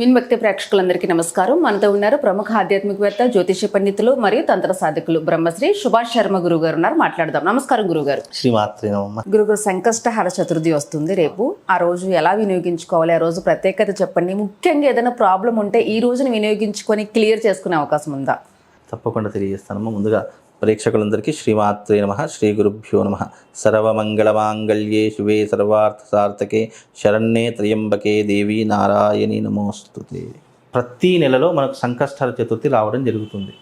విన్భక్తి ప్రేక్షకులందరికీ నమస్కారం. మనతో ఉన్నారు ప్రముఖ ఆధ్యాత్మికవేత్త జ్యోతిష పండితులు మరియు తంత్ర సాధకులు బ్రహ్మశ్రీ సుభాష్ శర్మ గురువు గారు ఉన్నారు. మాట్లాడదాం. నమస్కారం గురుగారు గురుగారు సంకష్టహర చతుర్థి వస్తుంది రేపు. ఆ రోజు ఎలా వినియోగించుకోవాలి? ఆ రోజు ప్రత్యేకత చెప్పండి. ముఖ్యంగా ఏదైనా ప్రాబ్లం ఉంటే ఈ రోజున వినియోగించుకొని క్లియర్ చేసుకునే అవకాశం ఉందా? తప్పకుండా తెలియజేస్తానమ్మా. ముందుగా ప్రేక్షకులందరికీ శ్రీమాత్రే నమ శ్రీ గురుభ్యో నమ. సర్వమంగళమాంగళ్యే శివే సర్వార్థ సార్థకే శరణ్యే త్రయంబకే దేవి నారాయణి నమోస్తుతే. ప్రతి నెలలో మనకు సంకష్టాల చతుర్థి రావడం జరుగుతుంది.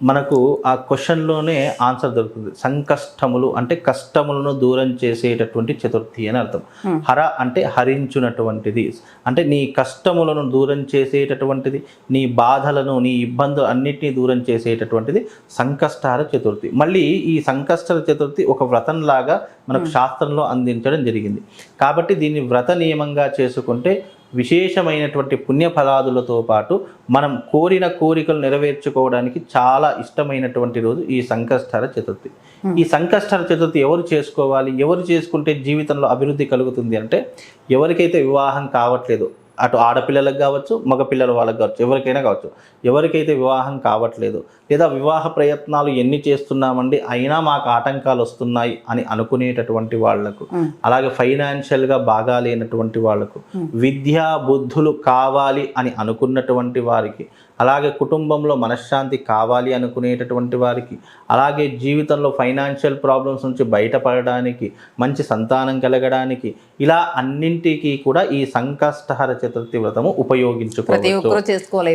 మనకు ఆ క్వశ్చన్లోనే ఆన్సర్ దొరుకుతుంది. సంకష్టములు అంటే కష్టములను దూరం చేసేటటువంటి చతుర్థి అని అర్థం. హర అంటే హరించునటువంటిది. అంటే నీ కష్టములను దూరం చేసేటటువంటిది నీ బాధలను నీ ఇబ్బందులు అన్నిటినీ దూరం చేసేటటువంటిది సంకష్టార చతుర్థి. మళ్ళీ ఈ సంకష్టాల చతుర్థి ఒక వ్రతంలాగా మనకు శాస్త్రంలో అందించడం జరిగింది. కాబట్టి దీన్ని వ్రత నియమంగా చేసుకుంటే విశేషమైనటువంటి పుణ్యఫలాదులతో పాటు మనం కోరిన కోరికలు నెరవేర్చుకోవడానికి చాలా ఇష్టమైనటువంటి రోజు ఈ సంకష్టహర చతుర్థి. ఈ సంకష్టహర చతుర్థి ఎవరు చేసుకోవాలి? ఎవరు చేసుకుంటే జీవితంలో అభివృద్ధి కలుగుతుంది అంటే ఎవరికైతే వివాహం కావట్లేదు అటు ఆడపిల్లలకు కావచ్చు మగపిల్లల వాళ్ళకి కావచ్చు ఎవరికైనా కావచ్చు. ఎవరికైతే వివాహం కావట్లేదు లేదా వివాహ ప్రయత్నాలు ఎన్ని చేస్తున్నామండి అయినా మాకు ఆటంకాలు వస్తున్నాయి అని అనుకునేటటువంటి వాళ్ళకు అలాగే ఫైనాన్షియల్గా బాగా లేనటువంటి వాళ్ళకు విద్యా బుద్ధులు కావాలి అని అనుకున్నటువంటి వారికి అలాగే కుటుంబంలో మనశ్శాంతి కావాలి అనుకునేటటువంటి వారికి అలాగే జీవితంలో ఫైనాన్షియల్ ప్రాబ్లమ్స్ నుంచి బయటపడడానికి మంచి సంతానం కలగడానికి ఇలా అన్నింటికి కూడా ఈ సంకష్టహర చతుర్థి వ్రతము ఉపయోగించుకోవచ్చు.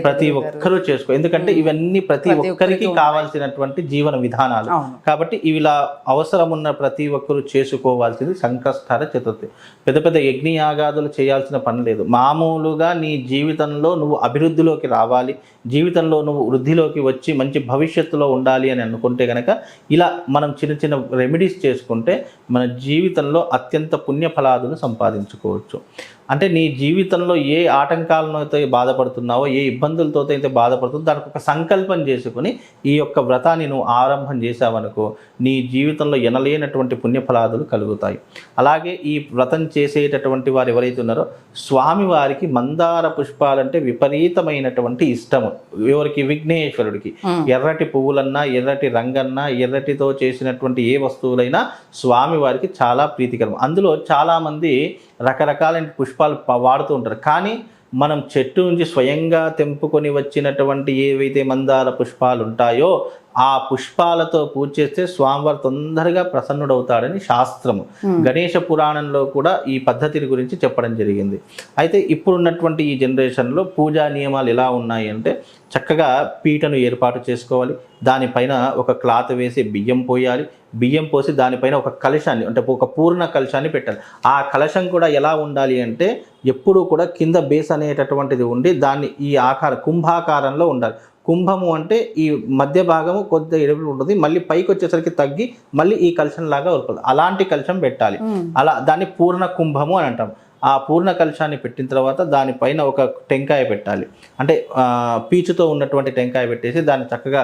ప్రతి ఒక్కరూ చేసుకో ఎందుకంటే ఇవన్నీ ప్రతి ఒక్కరికి కావాల్సినటువంటి జీవన విధానాలు. కాబట్టి ఇవిలా అవసరం ఉన్న ప్రతి ఒక్కరూ చేసుకోవాల్సింది సంకష్టహర చతుర్థి. పెద్ద పెద్ద యజ్ఞయాగాదులు చేయాల్సిన పని లేదు. మామూలుగా నీ జీవితంలో నువ్వు అభివృద్ధిలోకి రావాలి. జీవితంలో నువ్వు వృద్ధిలోకి వచ్చి మంచి భవిష్యత్తులో ఉండాలి అని అనుకుంటే కనుక ఇలా మనం చిన్న చిన్న రెమెడీస్ చేసుకుంటే మన జీవితంలో అత్యంత పుణ్యఫలాదులు సంపాదించుకోవచ్చు. అంటే నీ జీవితంలో ఏ ఆటంకాలతో బాధపడుతున్నావో ఏ ఇబ్బందులతో అయితే బాధపడుతుందో దానికి ఒక సంకల్పం చేసుకుని ఈ యొక్క వ్రతాన్ని నువ్వు ఆరంభం చేసావనుకో నీ జీవితంలో ఎనలేనటువంటి పుణ్యఫలాదులు కలుగుతాయి. అలాగే ఈ వ్రతం చేసేటటువంటి వారు ఎవరైతే ఉన్నారో స్వామివారికి మందార పుష్పాలంటే విపరీతమైనటువంటి ఇష్టము. ఎవరికి? విఘ్నేశ్వరుడికి. ఎర్రటి పువ్వులన్నా ఎర్రటి రంగన్నా ఎర్రటితో చేసినటువంటి ఏ వస్తువులైనా స్వామివారికి చాలా ప్రీతికరం. అందులో చాలామంది రకరకాలైన పుష్పాలు వాడుతూ ఉంటారు. కానీ మనం చెట్టు నుంచి స్వయంగా తెంపుకొని వచ్చినటువంటి ఏవైతే మందార పుష్పాలు ఉంటాయో ఆ పుష్పాలతో పూజ చేస్తే స్వామివారు తొందరగా ప్రసన్నుడవుతాడని శాస్త్రము. గణేష పురాణంలో కూడా ఈ పద్ధతిని గురించి చెప్పడం జరిగింది. అయితే ఇప్పుడున్నటువంటి ఈ జనరేషన్లో పూజా నియమాలు ఎలా ఉన్నాయి అంటే చక్కగా పీటను ఏర్పాటు చేసుకోవాలి. దానిపైన ఒక క్లాత్ వేసి బియ్యం పోయాలి. బియ్యం పోసి దానిపైన ఒక కలశాన్ని అంటే ఒక పూర్ణ కలశాన్ని పెట్టాలి. ఆ కలశం కూడా ఎలా ఉండాలి అంటే ఎప్పుడూ కూడా కింద బేస్ అనేటటువంటిది ఉండి దాన్ని ఈ ఆకార కుంభాకారంలో ఉండాలి. కుంభము అంటే ఈ మధ్య భాగము కొద్దిగా ఎడుపులు ఉంటుంది. మళ్ళీ పైకి వచ్చేసరికి తగ్గి మళ్ళీ ఈ కలశం లాగా వస్తుంది అలాంటి కలశం పెట్టాలి. అలా దాన్ని పూర్ణ కుంభము అని అంటాం. ఆ పూర్ణ కలశాన్ని పెట్టిన తర్వాత దానిపైన ఒక టెంకాయ పెట్టాలి. అంటే పీచుతో ఉన్నటువంటి టెంకాయ పెట్టేసి దాన్ని చక్కగా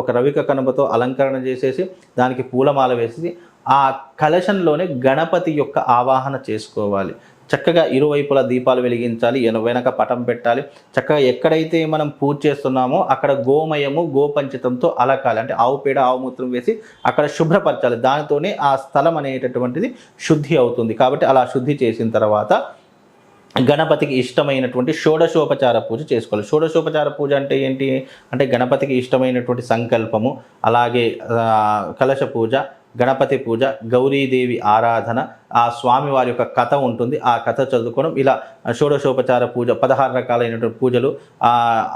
ఒక రవిక కనుమతో అలంకరణ చేసేసి దానికి పూలమాల వేసి ఆ కలశంలోనే గణపతి యొక్క ఆవాహన చేసుకోవాలి. చక్కగా ఇరువైపులా దీపాలు వెలిగించాలి ఎన- వెనక పటం పెట్టాలి. చక్కగా ఎక్కడైతే మనం పూజ చేస్తున్నామో అక్కడ గోమయము గోపంచితంతో అలకాలి. అంటే ఆవు పేడ ఆవు మూత్రం వేసి అక్కడ శుభ్రపరచాలి. దానితోనే ఆ స్థలం అనేటటువంటిది శుద్ధి అవుతుంది. కాబట్టి అలా శుద్ధి చేసిన తర్వాత గణపతికి ఇష్టమైనటువంటి షోడశోపచార పూజ చేసుకోవాలి. షోడశోపచార పూజ అంటే ఏంటి? అంటే గణపతికి ఇష్టమైనటువంటి సంకల్పము అలాగే కలశ పూజ గణపతి పూజ గౌరీదేవి ఆరాధన ఆ స్వామివారి యొక్క కథ ఉంటుంది. ఆ కథ చదువుకోవడం ఇలా షోడశోపచార పూజ పదహారు రకాలైనటువంటి పూజలు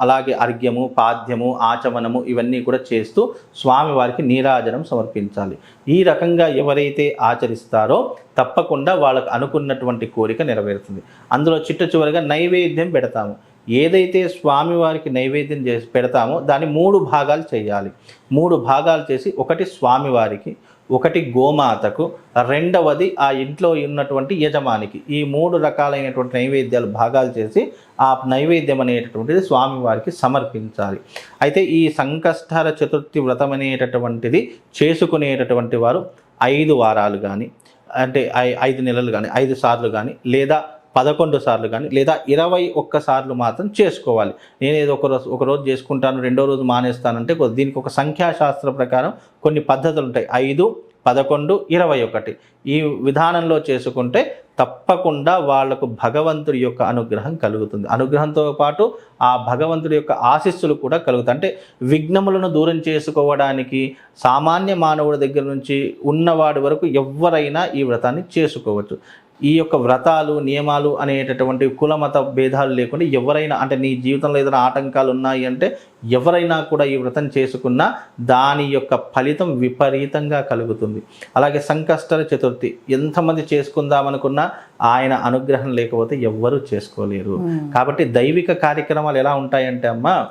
అలాగే అర్ఘ్యము పాద్యము ఆచమనము ఇవన్నీ కూడా చేస్తూ స్వామివారికి నీరాజనం సమర్పించాలి. ఈ రకంగా ఎవరైతే ఆచరిస్తారో తప్పకుండా వాళ్ళకు అనుకున్నటువంటి కోరిక నెరవేరుతుంది. అందులో చిట్ట చివరిగా నైవేద్యం పెడతాము. ఏదైతే స్వామివారికి నైవేద్యం చేసి పెడతామో దాన్ని మూడు భాగాలు చేయాలి. మూడు భాగాలు చేసి ఒకటి స్వామివారికి ఒకటి గోమాతకు రెండవది ఆ ఇంట్లో ఉన్నటువంటి యజమానికి. ఈ మూడు రకాలైనటువంటి నైవేద్యాలు భాగాలు చేసి ఆ నైవేద్యం అనేటటువంటిది స్వామివారికి సమర్పించాలి. అయితే ఈ సంకష్టహర చతుర్థి వ్రతం అనేటటువంటిది చేసుకునేటటువంటి వారు ఐదు వారాలు కానీ అంటే ఐ- ఐదు నెలలు కానీ ఐదు సార్లు కానీ లేదా పదకొండు సార్లు కానీ లేదా ఇరవై ఒక్క సార్లు మాత్రం చేసుకోవాలి. నేను ఏదో ఒక రోజు ఒక రోజు చేసుకుంటాను రెండో రోజు మానేస్తానంటే దీనికి ఒక సంఖ్యాశాస్త్ర ప్రకారం కొన్ని పద్ధతులు ఉంటాయి. ఐదు పదకొండు ఇరవై ఒకటి. ఈ విధానంలో చేసుకుంటే తప్పకుండా వాళ్ళకు భగవంతుడి యొక్క అనుగ్రహం కలుగుతుంది. అనుగ్రహంతో పాటు ఆ భగవంతుడి యొక్క ఆశీస్సులు కూడా కలుగుతాయి. అంటే విఘ్నములను దూరం చేసుకోవడానికి సామాన్య మానవుడి దగ్గర నుంచి ఉన్నవాడి వరకు ఎవరైనా ఈ వ్రతాన్ని చేసుకోవచ్చు. ఈ యొక్క వ్రతాలు నియమాలు అనేటటువంటి కులమత భేదాలు లేకుండా ఎవరైనా అంటే నీ జీవితంలో ఏదైనా ఆటంకాలు ఉన్నాయి అంటే ఎవరైనా కూడా ఈ వ్రతం చేసుకున్నా దాని యొక్క ఫలితం విపరీతంగా కలుగుతుంది. అలాగే సంకష్టర చతుర్థి ఎంతమంది చేసుకుందామనుకున్నా ఆయన అనుగ్రహం లేకపోతే ఎవ్వరూ చేసుకోలేరు. కాబట్టి దైవిక కార్యక్రమాలు ఎలా ఉంటాయంటే అమ్మా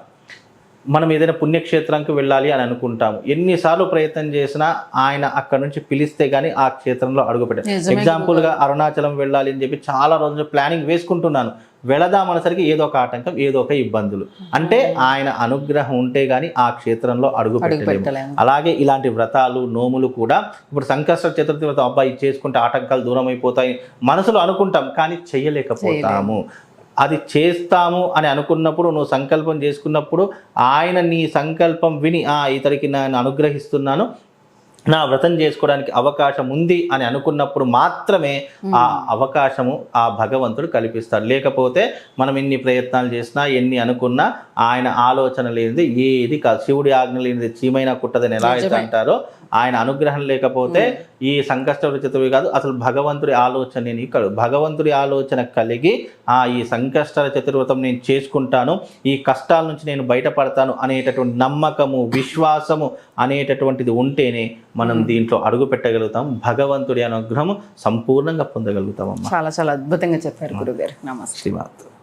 మనం ఏదైనా పుణ్యక్షేత్రానికి వెళ్ళాలి అని అనుకుంటాము. ఎన్నిసార్లు ప్రయత్నం చేసినా ఆయన అక్కడ నుంచి పిలిస్తే గానీ ఆ క్షేత్రంలో అడుగుపెట్టారు నిజమే ఎగ్జాంపుల్గా అరుణాచలం వెళ్ళాలి అని చెప్పి చాలా రోజులు ప్లానింగ్ వేసుకుంటున్నాను. వెళదామనేసరికి ఏదో ఒక ఆటంకం ఏదో ఒక ఇబ్బందులు. అంటే ఆయన అనుగ్రహం ఉంటే గానీ ఆ క్షేత్రంలో అడుగు పెట్టలేము అలాగే ఇలాంటి వ్రతాలు నోములు కూడా ఇప్పుడు సంకష్ట చతుర్థి వ్రతం అబ్బాయి చేసుకుంటే ఆటంకాలు దూరం అయిపోతాయి మనసులో అనుకుంటాం కానీ చెయ్యలేకపోతాము అది చేస్తాము అని అనుకున్నప్పుడు నువ్వు సంకల్పం చేసుకున్నప్పుడు ఆయన నీ సంకల్పం విని ఆ ఇతరికి నేను అనుగ్రహిస్తున్నాను నా వ్రతం చేసుకోవడానికి అవకాశం ఉంది అని అనుకున్నప్పుడు మాత్రమే ఆ అవకాశము ఆ భగవంతుడు కల్పిస్తాడు. లేకపోతే మనం ఎన్ని ప్రయత్నాలు చేసినా ఎన్ని అనుకున్నా ఆయన ఆలోచన లేనిది ఏది కాదు. శివుడి ఆజ్ఞ లేనిది చీమైనా కుట్టదని ఎలా అయితే అంటారో ఆయన అనుగ్రహం లేకపోతే ఈ సంకష్ట చతుర్థి కాదు. అసలు భగవంతుడి ఆలోచన నేను ఇక్కడ భగవంతుడి ఆలోచన కలిగి ఆ ఈ సంకష్ట చతుర్వ్రతం నేను చేసుకుంటాను ఈ కష్టాల నుంచి నేను బయటపడతాను అనేటటువంటి నమ్మకము విశ్వాసము అనేటటువంటిది ఉంటేనే మనం దీంట్లో అడుగు పెట్టగలుగుతాం. భగవంతుడి అనుగ్రహం సంపూర్ణంగా పొందగలుగుతాం చాలా చాలా అద్భుతంగా చెప్పారు గురుగారు. నమస్తే. శ్రీమాత్.